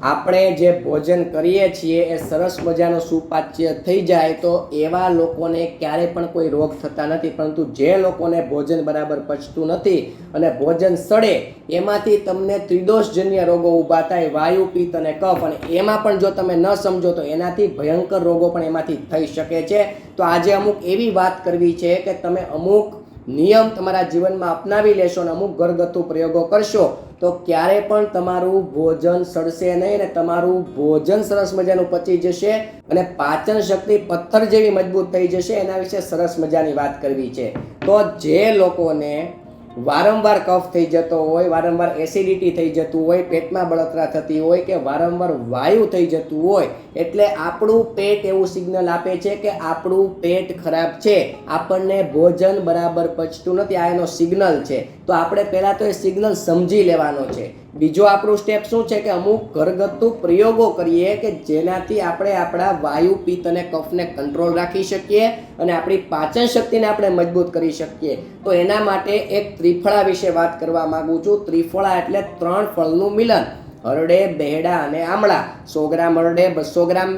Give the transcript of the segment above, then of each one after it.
આપણે જે ભોજન કરીએ છીએ એ સરસ મજાનું સુપાચ્ય થઈ જાય તો એવા લોકોને ક્યારે પણ કોઈ રોગ થતા નથી, પરંતુ જે લોકોને ભોજન બરાબર પચતું નથી અને ભોજન સડે, એમાંથી તમને ત્રિદોષજન્ય રોગો ઊભા થાય, વાયુ, પિત્ત અને કફ, અને એમાં પણ જો તમે ન સમજો તો એનાથી ભયંકર રોગો પણ એમાંથી થઈ શકે છે. તો આજે અમુક એવી વાત કરવી છે કે તમે અમુક નિયમ તમારા જીવનમાં અપનાવી લેશો અને અમુક ઘરગથ્થુ પ્રયોગો કરશો, તો ક્યારે પણ તમારું ભોજન સડશે નહીં અને તમારું ભોજન સરસ મજાનું પચી જશે અને પાચન શક્તિ પથ્થર જેવી મજબૂત થઈ જશે. એના વિશે સરસ મજાની વાત કરવી છે. તો જે લોકોને વારંવાર કફ થઈ જતો હોય, વારંવાર એસિડિટી થઈ જતું હોય, પેટમાં બળતરા થતી હોય કે વારંવાર વાયુ થઈ જતું હોય એટલે આપણું પેટ એવું સિગ્નલ આપે છે કે આપણું પેટ ખરાબ છે. આપણને ભોજન બરાબર પચતું નથી, આ એનો સિગ્નલ છે. તો આપણે પહેલાં તો એ સિગ્નલ સમજી લેવાનો છે. બીજો આપણું સ્ટેપ શું છે કે અમુક ઘરગથ્થુ પ્રયોગો કરીએ કે જેનાથી આપણે આપણા વાયુ, પિત્ત અને કફને કંટ્રોલ રાખી શકીએ અને આપણી પાચન શક્તિને આપણે મજબૂત કરી શકીએ. તો એના માટે એક ત્રિફળા વિશે વાત કરવા માંગુ છું. ત્રિફળા એટલે ત્રણ ફળનું મિલન. હરડે, બહેડા અને આમળા. સો ગ્રામ હરડે, બસો ગ્રામ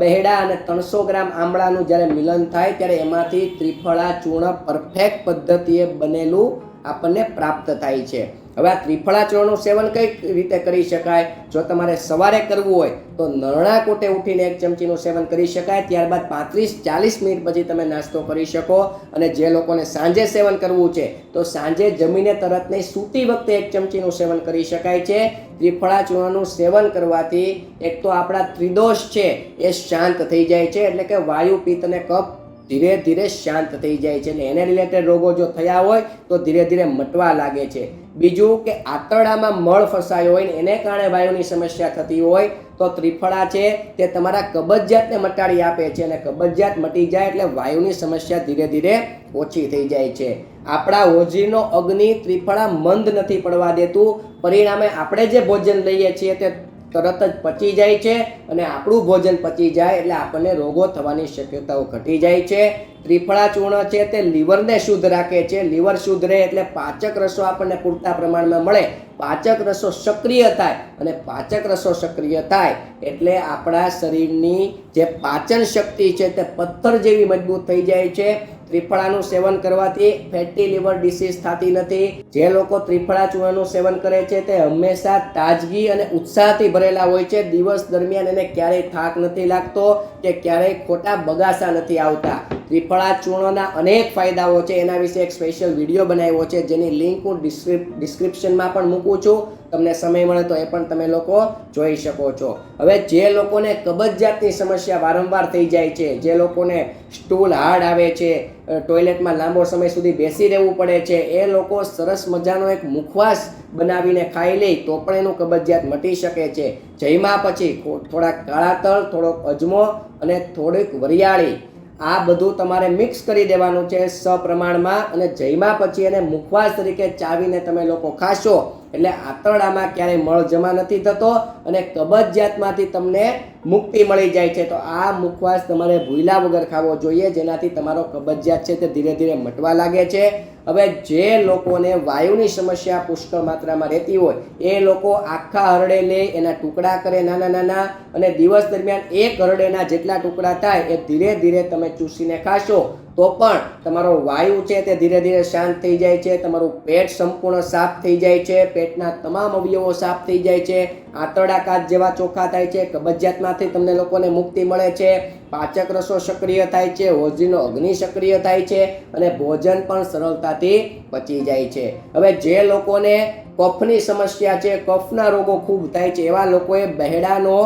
બહેડા અને ત્રણસો ગ્રામ આમળાનું જ્યારે મિલન થાય ત્યારે એમાંથી ત્રિફળા, ચૂર્ણ પરફેક્ટ પદ્ધતિએ બનેલું આપણને પ્રાપ્ત થાય છે. હવે આ ત્રિફળા ચૂર્ણનું સેવન કઈ રીતે કરી શકાય? જો તમારે સવારે કરવું હોય તો નરણા કોટે ઉઠીને એક ચમચીનું સેવન કરી શકાય. ત્યારબાદ પાંત્રીસ ચાલીસ મિનિટ પછી તમે નાસ્તો કરી શકો. અને જે લોકોને સાંજે સેવન કરવું છે, તો સાંજે જમીને તરત નહીં, સૂતી વખતે એક ચમચીનું સેવન કરી શકાય છે. ત્રિફળા ચૂર્ણનું સેવન કરવાથી એક તો આપણા ત્રિદોષ છે, એ શાંત થઈ જાય છે. એટલે કે વાયુ પિત્ત અને કફ ધીરે ધીરે શાંત થઈ જાય છે અને એને રિલેટેડ રોગો જો થયા હોય તો ધીરે ધીરે મટવા લાગે છે. બીજું કે આંતરડામાં મળ ફસાયો હોય ને એને કારણે વાયુની સમસ્યા થતી હોય તો ત્રિફળા છે તે તમારા કબજિયાતને મટાડી આપે છે અને કબજિયાત મટી જાય એટલે વાયુની સમસ્યા ધીરે ધીરે ઓછી થઈ જાય છે. આપણા હોજીનો અગ્નિ ત્રિફળા મંદ નથી પડવા દેતું. પરિણામે આપણે જે ભોજન લઈએ છીએ તે તરત જ પચી જાય છે અને આપણું ભોજન પચી જાય એટલે આપણને રોગો થવાની શક્યતાઓ ઘટી જાય છે. ત્રિફળા ચૂર્ણ છે તે લીવરને શુદ્ધ રાખે છે. લીવર શુદ્ધ રહે એટલે પાચક રસો આપણને પૂરતા પ્રમાણમાં મળે. પાચક રસો સક્રિય થાય અને પાચક રસો સક્રિય થાય એટલે આપણા શરીરની જે પાચન શક્તિ છે તે પથ્થર જેવી મજબૂત થઈ જાય છે. ત્રિફળાનું સેવન કરવાથી ફેટી લીવર ડિસીઝ થતી નથી. જે લોકો ત્રિફળા ચૂર્ણનું સેવન કરે છે તે હંમેશા તાજગી અને ઉત્સાહથી ભરેલા હોય છે. દિવસ દરમિયાન એને ક્યારેય થાક નથી લાગતો કે ક્યારેય ખોટા બગાસા નથી આવતા. ત્રિફળા ચૂર્ણના અનેક ફાયદાઓ છે. એના વિશે એક સ્પેશિયલ વીડિયો બનાવ્યો છે, જેની લિંક હું ડિસ્ક્રિપ્શનમાં પણ મૂકું છું. તમને સમય મળે તો એ પણ તમે લોકો જોઈ શકો છો. હવે જે લોકોને કબજિયાતની સમસ્યા વારંવાર થઈ જાય છે, જે લોકોને સ્ટૂલ હાર્ડ આવે છે ટોયલેટમાં લાંબો સમય સુધી બેસી રહેવું પડે છે, એ લોકો સરસ મજાનો એક મુખવાસ બનાવીને ખાઈ લે તો પણ એનું કબજિયાત મટી શકે છે. જયમાં પછી થોડાક કાળા તલ, થોડોક અજમો અને થોડીક વરિયાળી. આ બધું તમારે મિક્સ કરી દેવાનું છે સપ્રમાણમાં અને જમ્યા પછી એને મુખવાસ તરીકે ચાવીને તમે લોકો ખાશો. એટલે આંતરડામાં ક્યારેય મળ જમા નથી થતો અને કબજિયાતમાંથી તમને મુક્તિ મળી જાય છે, તો આ મુખવાસ તમારે ભૂલા વગર ખાવો જોઈએ, જેનાથી તમારો કબજિયાત છે તે ધીરે ધીરે મટવા લાગે છે. હવે જે લોકોને વાયુની સમસ્યા પુષ્કળ માત્રામાં રહેતી હોય, એ લોકો આખા હરડે લે એના ટુકડા કરે નાના નાના, અને દિવસ દરમિયાન એક હરડેના જેટલા ટુકડા થાય, એ ધીરે ધીરે તમે ચૂસીને ખાશો, તો પણ તમારો વાયુ છે તે ધીરે ધીરે શાંત થઈ જાય છે, તમારું પેટ સંપૂર્ણ સાફ થઈ જાય છે, પેટના તમામ અવયવો સાફ થઈ જાય છે આંતરડા કાચ જેવા ચોખ્ખા થાય છે, કબજિયાતમાંથી તમને લોકોને મુક્તિ મળે છે. પાચક રસો સક્રિય થાય છે હોજીનો અગ્નિ સક્રિય થાય છે અને ભોજન પણ સરળતાથી પચી જાય છે. હવે જે લોકોને કફની સમસ્યા છે, કફના રોગો ખૂબ થાય છે, એવા લોકોએ બહેડાનો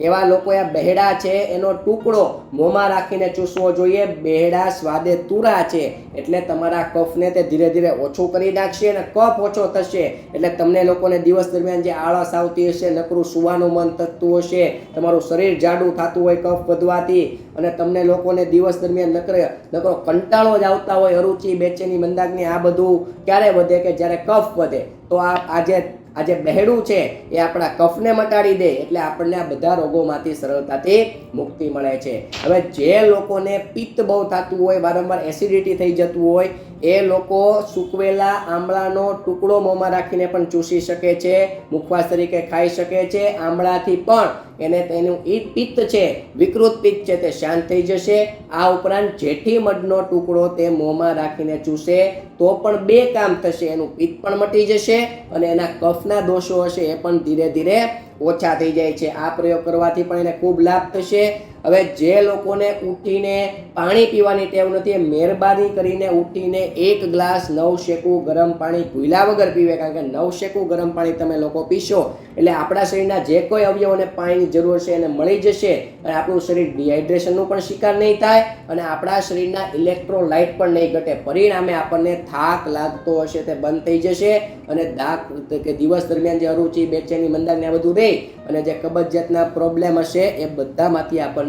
એવા લોકોએ આ બહેડા છે, એનો ટુકડો મોંમાં રાખીને ચૂસવો જોઈએ. બહેડા સ્વાદે તુરા છે, એટલે તમારા કફને તે ધીરે ધીરે ઓછું કરી નાખશે અને કફ ઓછો થશે. એટલે તમને લોકોને દિવસ દરમિયાન જે આળસ આવતી હશે, નકરું સુવાનું મન થતું હશે. તમારું શરીર જાડું થતું હોય, કફ વધવાથી. અને તમને લોકોને દિવસ દરમિયાન નકરે, નકરો કંટાળો જ આવતા હોય, અરુચિ, બેચેની મંદાગ્ની આ બધું ક્યારે વધે કે જ્યારે કફ વધે? તો આ આજે આ જે બહેડું છે એ આપણા કફને મટાડી દે એટલે આપણને આ બધા રોગોમાંથી સરળતાથી મુક્તિ મળે છે. હવે જે લોકોને પિત્ત બહુ થતું હોય, વારંવાર એસિડિટી થઈ જતું હોય એ લોકો સૂકવેલા આમળાનો ટુકડો મોંમાં રાખીને પણ ચૂસી શકે છે, મુખવાસ તરીકે ખાઈ શકે છે. આમળાથી પણ એને તેનું ઈ પિત્ત છે, વિકૃત પિત્ત છે તે શાંત થઈ જશે. આ ઉપરાંત જેઠી મધનો ટુકડો તે મોંમાં રાખીને ચૂસે તો પણ બે કામ થશે, એનું પિત્ત પણ મટી જશે અને એના કફના દોષો હશે એ પણ ધીરે ધીરે ઓછા થઈ જાય છે. આ પ્રયોગ કરવાથી પણ એને ખૂબ લાભ થશે. હવે જે લોકોને ઉઠીને પાણી પીવાની ટેવ નથી, એ મહેરબાની કરીને ઉઠીને એક ગ્લાસ નવ શેકું ગરમ પાણી ભૂલ્યા વગર પીવે, કારણ કે નવ શેકું ગરમ પાણી તમે લોકો પીશો, એટલે આપણા શરીરના જે કોઈ અવયવોને પાણીની જરૂર છે એને મળી જશે અને આપણું શરીર ડિહાઇડ્રેશનનું પણ શિકાર નહીં થાય અને આપણા શરીરના ઇલેક્ટ્રોલાઇટ પણ નહીં ઘટે. પરિણામે આપણને થાક લાગતો હશે, તે બંધ થઈ જશે અને દાગ કે દિવસ દરમિયાન જે અરુચિ, બેચેની મંદાગ્ને આ બધું રહે અને જે કબજિયાતના પ્રોબ્લેમ હશે, એ બધામાંથી આપણને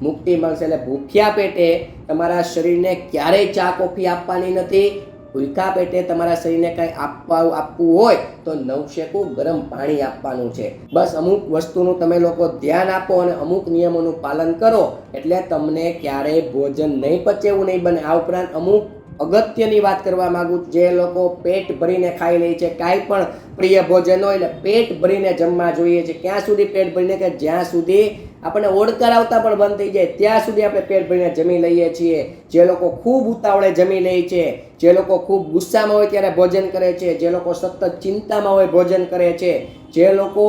મુક્તિ મળશે એટલે ભૂખ્યા પેટે તમારા શરીરને ક્યારેય ચા, કોફી આપવાની નથી. ભૂખ્યા પેટે તમારા શરીરને કંઈ આપવા, આપવું હોય તો નવશેકું ગરમ પાણી આપવાનું છે. બસ અમુક વસ્તુનું તમે લોકો ધ્યાન આપો અને અમુક નિયમોનું પાલન કરો એટલે તમને ક્યારેય ભોજન નહીં પચે એવું નહીં બને. આ ઉપરાંત અમુક અગત્યની વાત કરવા માંગુ. જે લોકો પેટ ભરીને ખાઈ લે છે, કાંઈ પણ પ્રિય ભોજન હોય એટલે પેટ ભરીને જમવા જોઈએ છે. ક્યાં સુધી પેટ ભરીને કે જ્યાં સુધી આપણને ઓડકાર આવતા પણ બંધ થઈ જાય. ત્યાં સુધી આપણે પેટ ભરીને જમી લઈએ છીએ. જે લોકો ખૂબ ઉતાવળે જમી લે છે, જે લોકો ખૂબ ગુસ્સામાં હોય ત્યારે ભોજન કરે છે, જે લોકો સતત ચિંતામાં હોય ભોજન કરે છે, જે લોકો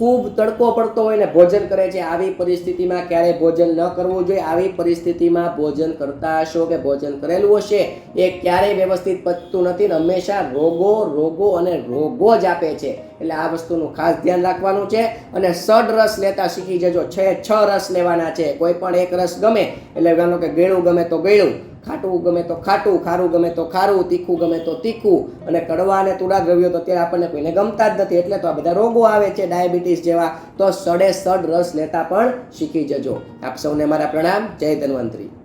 ખૂબ તડકો પડતો હોય ને ભોજન કરે છે, આવી પરિસ્થિતિમાં ક્યારેય ભોજન ન કરવું જોઈએ. આવી પરિસ્થિતિમાં ભોજન કરતા હશો કે ભોજન કરેલું હશે, એ ક્યારેય વ્યવસ્થિત પચતું નથી ને હંમેશા રોગો રોગો અને રોગો જ આપે છે. એટલે આ વસ્તુનું ખાસ ધ્યાન રાખવાનું છે અને સડ રસ લેતા શીખી જજો. છે, છ રસ લેવાના છે. કોઈ પણ એક રસ ગમે, એટલે માનો કે ગળ્યું ગમે તો ગળ્યું. ખાટું ગમે તો ખાટું, ખારું ગમે તો ખારું, તીખું ગમે તો તીખું. અને કડવા અને તુડા દ્રવ્યો તો અત્યારે આપણને કોઈને ગમતા જ નથી. એટલે તો આ બધા રોગો આવે છે, ડાયાબિટીસ જેવા, તો સડે સડ રસ લેતા પણ શીખી જજો. આપ સૌને મારા પ્રણામ. જય ધન્વંતરી.